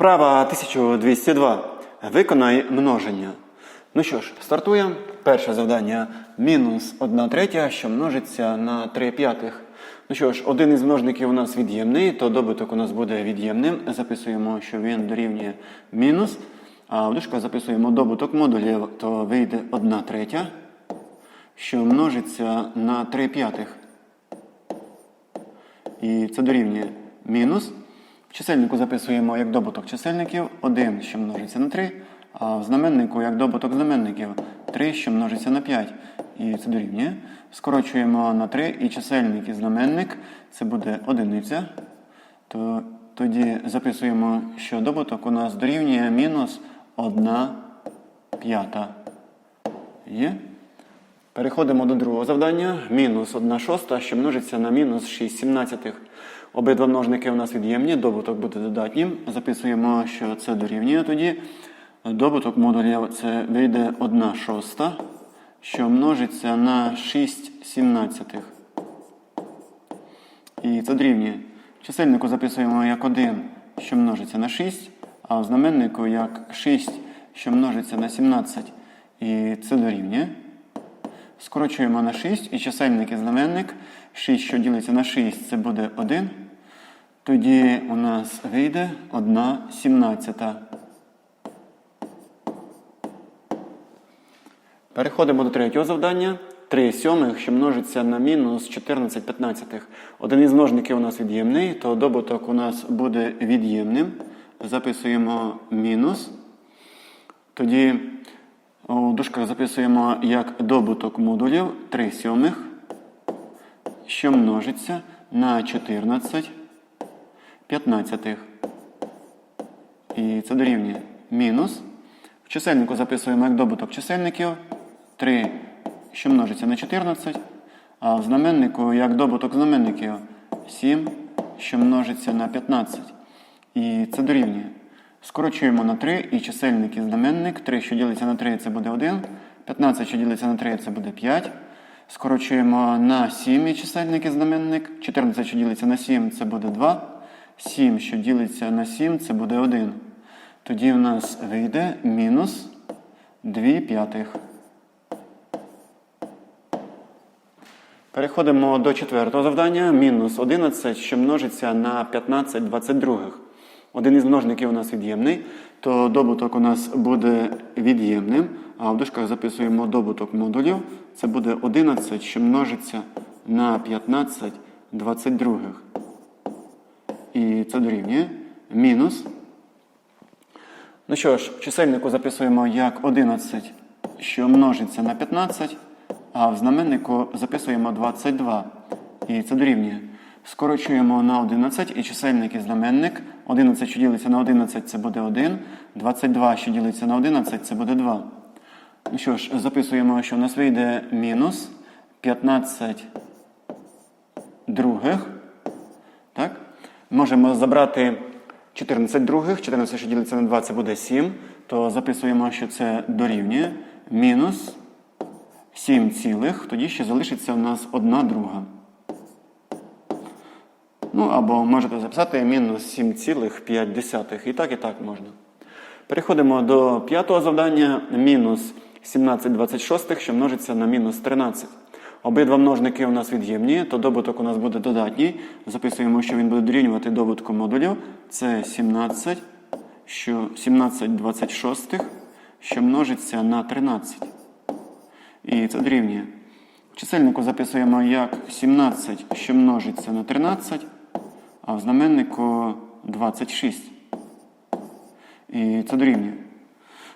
Вправа 1202. Виконай множення. Ну що ж, стартуємо. Перше завдання мінус 1 третя, що множиться на 3 п'ятих. Ну що ж, один із множників у нас від'ємний, то добуток у нас буде від'ємним. Записуємо, що він дорівнює мінус. А в дужках записуємо добуток модулів, то вийде 1 третя, що множиться на 3 п'ятих. І це дорівнює мінус. Чисельнику записуємо як добуток чисельників 1, що множиться на 3, а в знаменнику як добуток знаменників 3, що множиться на 5. І це дорівнює. Скорочуємо на 3 і чисельник і знаменник це буде одиниця. То тоді записуємо, що добуток у нас дорівнює мінус 1 п'ята. Є? Переходимо до другого завдання. Мінус 1 шоста, що множиться на мінус 6 сімнадцятих. Обидва множники у нас від'ємні, добуток буде додатнім. Записуємо, що це дорівнює тоді. Добуток модулів це вийде 1 шоста, що множиться на 6 сімнадцятих. І це дорівнює. Чисельнику записуємо як 1, що множиться на 6, а в знаменнику як 6, що множиться на 17. І це дорівнює. Скорочуємо на 6 і чисельник і знаменник. 6, що ділиться на 6, це буде 1. Тоді у нас вийде 1 сімнадцята. Переходимо до третього завдання. 3 сьомих, що множиться на мінус 14 п'ятнадцятих. Один із множників у нас від'ємний, то добуток у нас буде від'ємним. Записуємо мінус. Тоді у дужках записуємо як добуток модулів 3 сьомих, що множиться на 14 п'ятнадцятих. І це дорівнює мінус. В чисельнику записуємо як добуток чисельників 3, що множиться на 14, а в знаменнику як добуток знаменників 7, що множиться на 15. І це дорівнює. Скорочуємо на 3 і чисельник і знаменник. 3, що ділиться на 3, це буде 1. 15, що ділиться на 3, це буде 5. Скорочуємо на 7 і чисельник і знаменник. 14, що ділиться на 7, це буде 2. 7, що ділиться на 7, це буде 1. Тоді в нас вийде мінус 2 п'ятих. Переходимо до четвертого завдання. Мінус 11, що множиться на 15 22. Один із множників у нас від'ємний, то добуток у нас буде від'ємним. А в дужках записуємо добуток модулів. Це буде 11, що множиться на 15 22. І це дорівнює мінус. Ну що ж, в чисельнику записуємо як 11, що множиться на 15, а в знаменнику записуємо 22. І це дорівнює. Скорочуємо на 11 і чисельник і знаменник. 11, що ділиться на 11, це буде 1. 22, що ділиться на 11, це буде 2. Ну що ж, записуємо, що в нас вийде мінус 15 других. Так? Можемо забрати 14 других, 14, що ділиться на 2, це буде 7. То записуємо, що це дорівнює мінус 7 цілих. Тоді ще залишиться у нас 1 друга. Ну, або можете записати мінус 7,5. І так, і так можна. Переходимо до п'ятого завдання. Мінус 17 26, що множиться на мінус 13. Обидва множники у нас від'ємні, то добуток у нас буде додатній. Записуємо, що він буде дорівнювати добутку модулів. Це 17, що 17 26, що множиться на 13. І це дорівнює. В чисельнику записуємо як 17, що множиться на 13, а в знаменнику 26. І це дорівнює.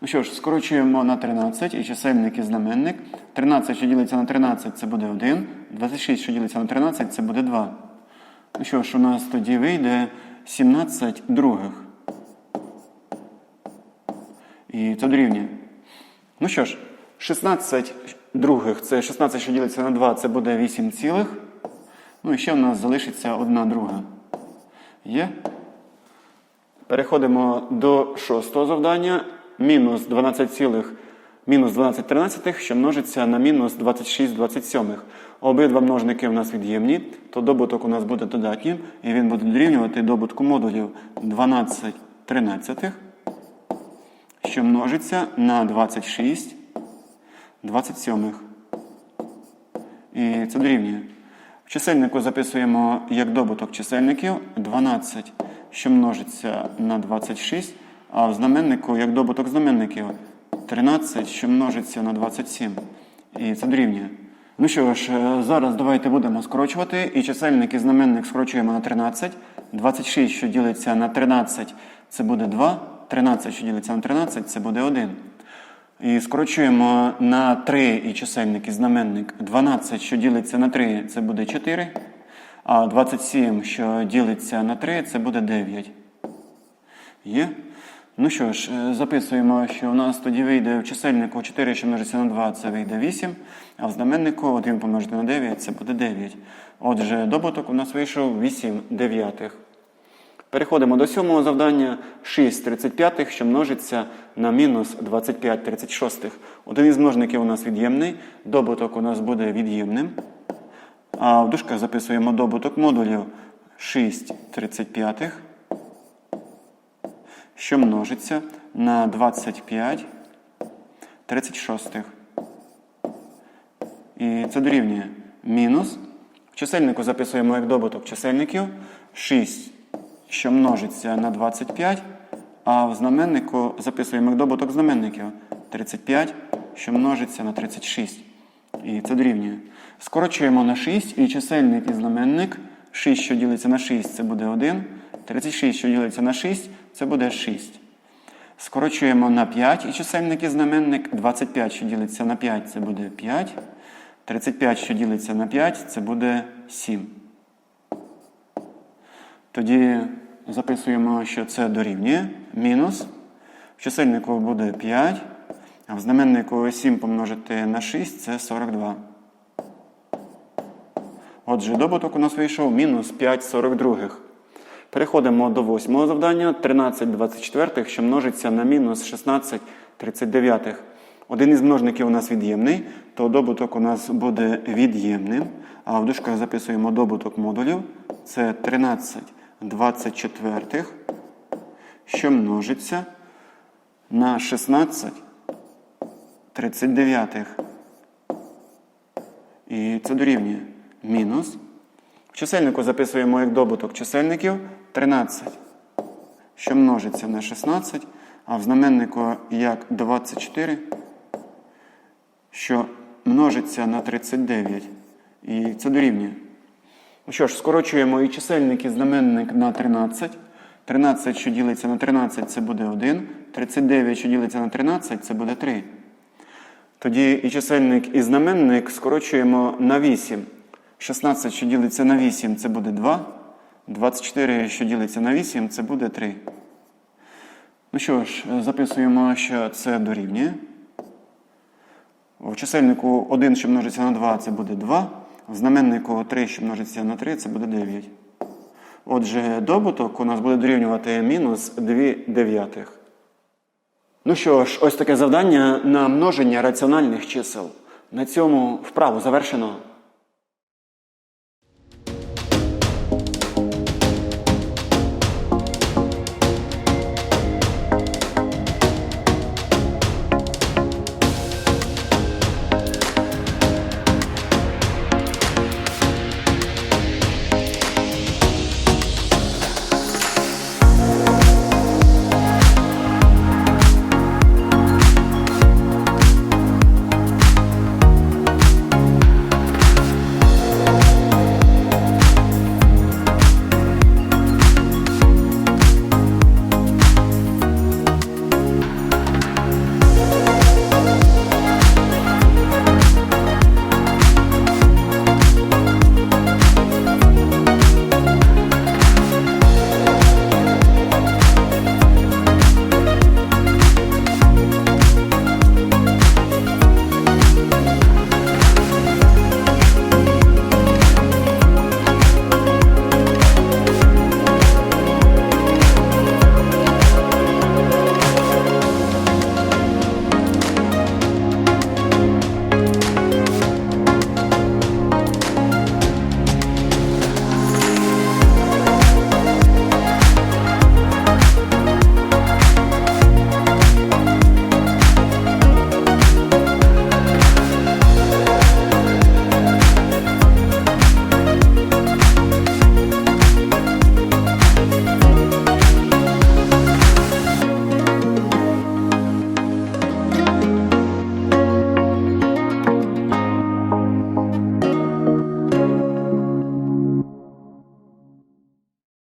Ну що ж, скорочуємо на 13 і чисельник і знаменник. 13, що ділиться на 13, це буде 1. 26, що ділиться на 13, це буде 2. Ну що ж, у нас тоді вийде 17 других. І це дорівнює. Ну що ж, 16 других, це 16, що ділиться на 2, це буде 8 цілих. Ну і ще в нас залишиться одна друга. Є? Переходимо до шостого завдання. Мінус 12 цілих, мінус 12 тринадцятих, що множиться на мінус 26 27. Обидва множники у нас від'ємні, то добуток у нас буде додатнім, і він буде дорівнювати добутку модулів 12 тринадцятих, що множиться на 26 27. І це дорівнює. В чисельнику записуємо як добуток чисельників 12, що множиться на 26, а в знаменнику як добуток знаменників 13, що множиться на 27. І це дорівнює. Ну що ж, е, зараз давайте будемо скорочувати. І чисельник і знаменник скорочуємо на 13. 26, що ділиться на 13, це буде 2. 13, що ділиться на 13, це буде 1. І скорочуємо на 3 і чисельник і знаменник. 12, що ділиться на 3, це буде 4. А 27, що ділиться на 3, це буде 9. Є? Ну що ж, е, записуємо, що у нас тоді вийде в чисельнику 4, що множиться на 2, це вийде 8, а в знаменнику 1 помножити на 9, це буде 9. Отже, добуток у нас вийшов 8 дев'ятих. Переходимо до сьомого завдання 6 35, що множиться на мінус 25 36. Один із множників у нас від'ємний, добуток у нас буде від'ємним. А в дужках записуємо добуток модулів 6 35, що множиться на 25 36. І це дорівнює мінус. В чисельнику записуємо як добуток чисельників 6, що множиться на 25, а в знаменнику записуємо добуток знаменників 35, що множиться на 36. І це дорівнює. Скорочуємо на 6 і чисельник і знаменник. 6, що ділиться на 6, це буде 1. 36, що ділиться на 6, це буде 6. Скорочуємо на 5 і чисельник і знаменник. 25, що ділиться на 5, це буде 5. 35, що ділиться на 5, це буде 7. Тоді записуємо, що це дорівнює. Мінус. В чисельнику буде 5, а в знаменнику 7 помножити на 6 це 42. Отже, добуток у нас вийшов мінус 5 42. Переходимо до восьмого завдання 13 24, що множиться на мінус 16 39. Один із множників у нас від'ємний, то добуток у нас буде від'ємним. А в дужках записуємо добуток модулів. Це 13 24, що множиться на 16 39. І це дорівнює мінус. В чисельнику записуємо як добуток чисельників 13, що множиться на 16, а в знаменнику як 24, що множиться на 39. І це дорівнює. Ну що ж, скорочуємо і чисельник, і знаменник на 13. 13, що ділиться на 13, це буде 1. 39, що ділиться на 13, це буде 3. Тоді і чисельник, і знаменник скорочуємо на 8. 16, що ділиться на 8, це буде 2. 24, що ділиться на 8, це буде 3. Ну що ж, записуємо, що це дорівнює. В чисельнику 1, що множиться на 2, це буде 2. Знаменнику 3, що множиться на 3, це буде 9. Отже, добуток у нас буде дорівнювати мінус 2 дев'ятих. Ну що ж, ось таке завдання на множення раціональних чисел. На цьому вправу завершено.